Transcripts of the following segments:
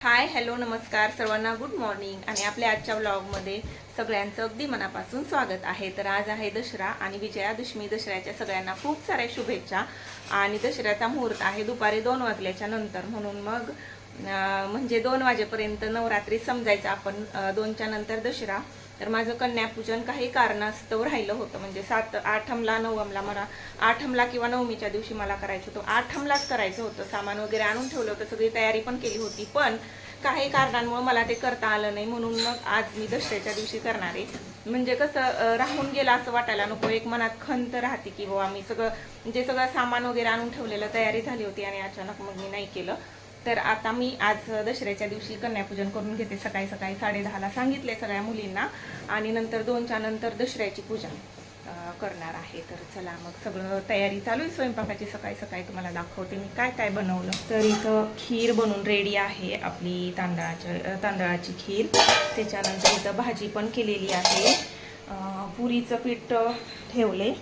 Hi hello नमस्कार सर्वांना good morning आणि आपल्या आजच्या ब्लॉगमध्ये सगळ्यांचं अगदी मनापासून स्वागत आहे. तर आज आहे दसरा आणि विजयादशमी दसऱ्याच्या सगळ्यांना खूप साऱ्या शुभेच्छा आणि दसऱ्याचा मुहूर्त आहे दुपारी दोन वाजल्याच्या नंतर. म्हणून मग म्हणजे दोन वाजेपर्यंत नवरात्री समजायचं. आपण दोनच्या नंतर दसरा तर माझं कन्यापूजन काही कारणास्तव राहिलं होतं. म्हणजे सात आठमला नवमला मला आठमला किंवा नवमीच्या दिवशी मला करायचं होतं. आठमलाच करायचं होतं. सामान वगैरे आणून ठेवलं होतं. सगळी तयारी पण केली होती. पण काही कारणांमुळे मला ते करता आलं नाही. म्हणून मग आज मी दसऱ्याच्या दिवशी करणार आहे. म्हणजे कसं राहून गेलं असं वाटायला नको. एक मनात खंत राहते की बाबा मी सगळं म्हणजे सगळं सामान वगैरे आणून ठेवलेलं तयारी झाली होती आणि अचानक मग मी नाही केलं. तर आता मी आज दसऱ्याच्या दिवशी कन्यापूजन करून घेते. सकाळी सकाळी साडे दहाला सांगितले सगळ्या मुलींना. आणि नंतर दोनच्या नंतर दसऱ्याची पूजा करणार आहे. तर चला मग सगळं तयारी चालू आहे स्वयंपाकाची. सकाळी सकाळी तुम्हाला दाखवते मी काय काय बनवलं. तर इथं खीर बनवून रेडी आहे आपली तांदळाच्या तांदळाची खीर. त्याच्यानंतर इथं भाजी पण केलेली आहे. पुरीचं पीठ ठेवले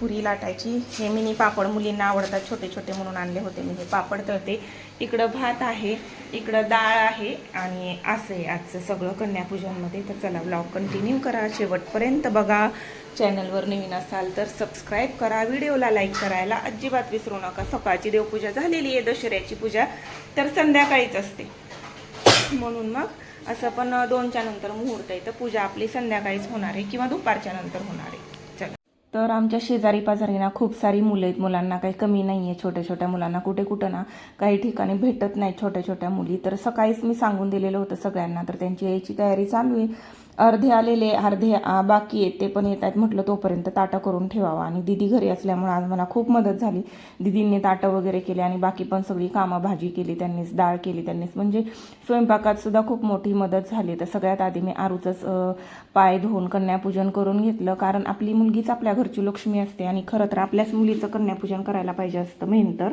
पुरी लाटायची. हे मिनी पापड मुलींना आवडतात छोटे छोटे म्हणून आणले होते मी. हे पापड तळते. इकडं भात आहे इकडं डाळ आहे आणि असं आहे आजचं सगळं कन्यापूजनमध्ये. तर चला ब्लॉग कंटिन्यू करा. शेवटपर्यंत बघा. चॅनलवर नवीन असाल तर सबस्क्राईब करा. व्हिडिओला लाईक करायला अजिबात विसरू नका. सकाळची देवपूजा झालेली आहे दशऱ्याची पूजा तर संध्याकाळीच असते. म्हणून मग असं पण दोनच्या नंतर मुहूर्त आहे. तर पूजा आपली संध्याकाळीच होणार आहे किंवा दुपारच्या नंतर होणार आहे. तर आमच्या शेजारी पाजारी ना खूप सारी मुलं आहेत. मुलांना काही कमी नाही आहे छोट्या छोट्या मुलांना कुठे कुठं ना काही ठिकाणी भेटत नाही छोट्या छोट्या मुली. तर सकाळीच मी सांगून दिलेलं होतं सगळ्यांना तर त्यांची यायची तयारी चालू आहे. अर्धे आलेले अर्धे बाकी आहेत ते पण येत आहेत म्हटलं तोपर्यंत ताटं करून ठेवावा. आणि दिदी घरी असल्यामुळे आज मला खूप मदत झाली. दिदींनी ताटं वगैरे केले आणि बाकी पण सगळी कामं भाजी केली त्यांनीच डाळ केली त्यांनीच. म्हणजे स्वयंपाकात सुद्धा खूप मोठी मदत झाली. तर सगळ्यात आधी मी आरूचंच पाय धुवून कन्यापूजन करून घेतलं. कारण आपली मुलगीच आपल्या घरची लक्ष्मी असते आणि खरं तर आपल्याच मुलीचं कन्यापूजन करायला पाहिजे असतं मेन तर.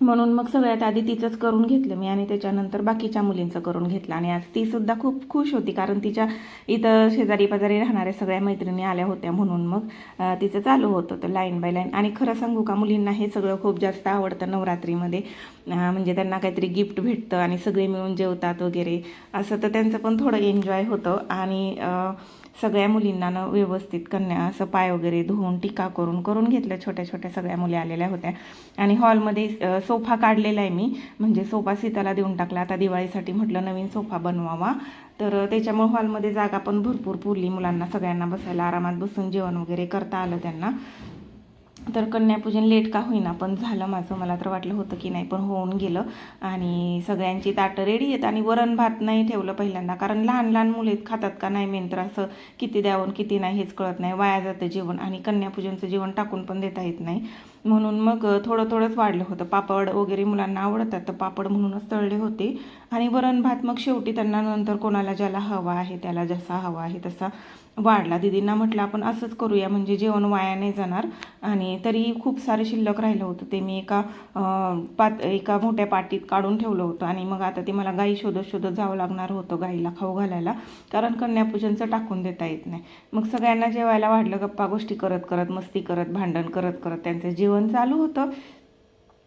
म्हणून मग सगळ्यात आधी तिचंच करून घेतलं मी आणि त्याच्यानंतर बाकीच्या मुलींचं करून घेतलं. आणि आज ती सुद्धा खूप खुश होती कारण तिच्या इथं शेजारी पाजारी राहणाऱ्या सगळ्या मैत्रिणी आल्या होत्या म्हणून मग तिचं चालू होतं तर लाईन बाय लाईन. आणि खरं सांगू का मुलींना हे सगळं खूप जास्त आवडतं नवरात्रीमध्ये. म्हणजे त्यांना काहीतरी गिफ्ट भेटतं आणि सगळे मिळून जेवतात वगैरे. असं तर त्यांचं पण थोडं एन्जॉय होतं. आणि सगळ्या मुलींना न व्यवस्थित कन्या असं पाय वगैरे धुवून टीका करून करून घेतलं छोट्या छोट्या सगळ्या मुली आलेल्या होत्या. आणि हॉलमध्ये सोफा काढलेला आहे मी. म्हणजे सोफा सीताला देऊन टाकला. आता दिवाळीसाठी म्हटलं नवीन सोफा बनवावा. तर त्याच्यामुळे हॉलमध्ये जागा पण भरपूर पुरली मुलांना. सगळ्यांना बसायला आरामात बसून जेवण वगैरे करता आलं त्यांना. तर कन्यापूजन लेट का होईना पण झालं माझं. मला तर वाटलं होतं की नाही पण होऊन गेलं. आणि सगळ्यांची ताटं रेडी आहेत आणि वरण भात नाही ठेवलं पहिल्यांदा. कारण लहान लहान मुले खातात का नाही मेन तर असं किती द्यावं किती नाही हेच कळत नाही. वाया जातं जेवण आणि कन्यापूजनचं जेवण टाकून पण देता येत नाही. म्हणून मग थोडं थोडंच वाढलं होतं. पापड वगैरे मुलांना आवडतात तर पापड म्हणूनच तळले होते. आणि वरण भात मग शेवटी त्यांना नंतर कोणाला ज्याला हवा आहे त्याला जसा हवा आहे तसा वाढला. दिदींना म्हटलं आपण असंच करूया म्हणजे जेवण वाया नाही जाणार. आणि तरी खूप सारे शिल्लक राहिलं होतं. ते मी एका पात एका मोठ्या पाटीत काढून ठेवलं होतं. आणि मग आता ते मला गाई शोधत शोधत जावं लागणार होतं गाईला खाऊ घालायला. कारण कन्यापूजनचं टाकून देता येत नाही. मग सगळ्यांना जेवायला वाढलं गप्पा गोष्टी करत करत मस्ती करत भांडण करत करत त्यांचं जेवण चालू होतं.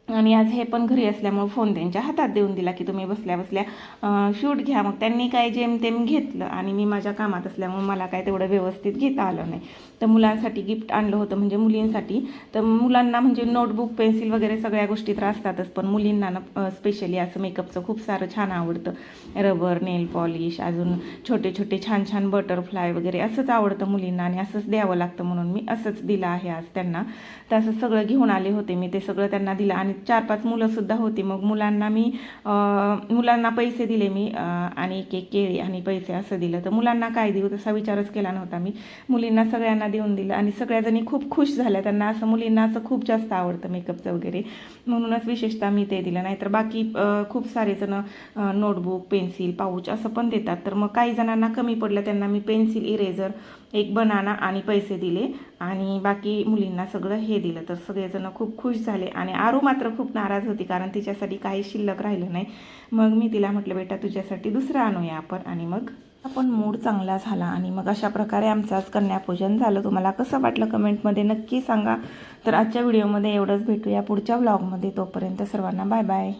आणि आज हे पण घरी असल्यामुळे फोन त्यांच्या हातात देऊन दिला की तुम्ही बसल्या बसल्या शूट घ्या. मग त्यांनी काय जेमतेम घेतलं आणि मी माझ्या कामात असल्यामुळे मला काय तेवढं व्यवस्थित घेता आलं नाही. तर मुलांसाठी गिफ्ट आणलं होतं म्हणजे मुलींसाठी. तर मुलांना म्हणजे नोटबुक पेन्सिल वगैरे सगळ्या गोष्टी तर असतातच पण मुलींना ना स्पेशली असं मेकअपचं खूप सारं छान आवडतं. रबर नेल पॉलिश अजून छोटे छोटे छान छान बटरफ्लाय वगैरे असंच आवडतं मुलींना आणि असंच द्यावं लागतं म्हणून मी असंच दिलं आहे आज त्यांना. तर असं सगळं घेऊन आले होते मी ते सगळं त्यांना दिलं आणि चार पाच मुलंसुद्धा होती. मग मुलांना मी मुलांना पैसे दिले मी आणि एक एक केळी आणि पैसे असं दिलं. तर मुलांना काय देऊ? तसा विचारच केला नव्हता मी. मुलींना सगळ्यांना देऊन दिलं आणि सगळ्याजणी खूप खुश झाल्या. त्यांना असं मुलींना असं खूप जास्त आवडतं मेकअपचं वगैरे. म्हणूनच विशेषतः मी ते दिलं. नाहीतर बाकी खूप सारे जण नोटबुक पेन्सिल पाऊच असं पण देतात. तर मग काही जणांना कमी पडलं. त्यांना मी पेन्सिल इरेझर एक बनाना आणि पैसे दिले आणि बाकी मुलींना सगळं हे दिलं. तर सगळेजणं खूप खुश झाले आणि आरू मात्र खूप नाराज होती कारण तिच्यासाठी काही शिल्लक राहिलं नाही. मग मी तिला म्हटलं बेटा तुझ्यासाठी दुसरं आणूया आपण. आणि मग आपण मूड चांगला झाला आणि मग अशा प्रकारे आमचं आज कन्यापूजन झालं. तुम्हाला कसं वाटलं कमेंटमध्ये नक्की सांगा. तर आजच्या व्हिडिओमध्ये एवढंच. भेटूया पुढच्या ब्लॉगमध्ये तोपर्यंत सर्वांना बाय बाय.